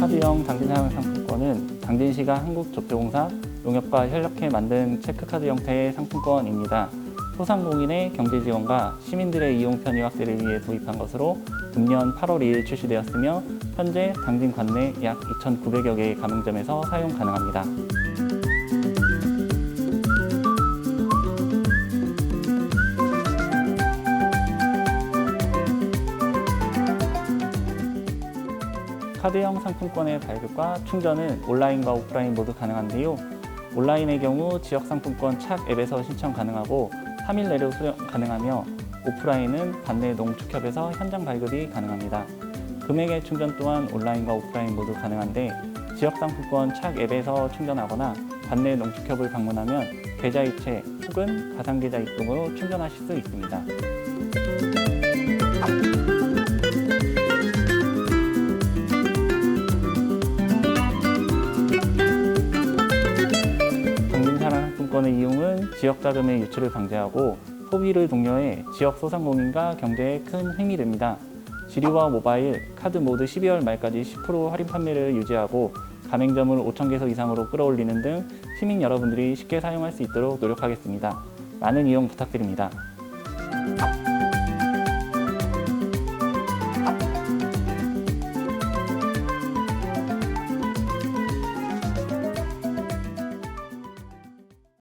카드형 당진 사용 상품권은 당진시가 한국조폐공사 농협과 협력해 만든 체크카드 형태의 상품권입니다. 소상공인의 경제 지원과 시민들의 이용 편의 확대를 위해 도입한 것으로 금년 8월 2일 출시되었으며 현재 당진 관내 약 2,900여 개의 가맹점에서 사용 가능합니다. 카드형 상품권의 발급과 충전은 온라인과 오프라인 모두 가능한데요. 온라인의 경우 지역 상품권 착 앱에서 신청 가능하고 3일 내로 수령 가능하며 오프라인은 반내 농축협에서 현장 발급이 가능합니다. 금액의 충전 또한 온라인과 오프라인 모두 가능한데 지역 상품권 착 앱에서 충전하거나 반내 농축협을 방문하면 계좌이체 혹은 가상계좌 입금으로 충전하실 수 있습니다. 상품권의 이용은 지역 자금의 유출을 방지하고 소비를 독려해 지역 소상공인과 경제에 큰 힘이 됩니다. 지류와 모바일, 카드 모두 12월 말까지 10% 할인 판매를 유지하고 가맹점을 5천 개소 이상으로 끌어올리는 등 시민 여러분들이 쉽게 사용할 수 있도록 노력하겠습니다. 많은 이용 부탁드립니다.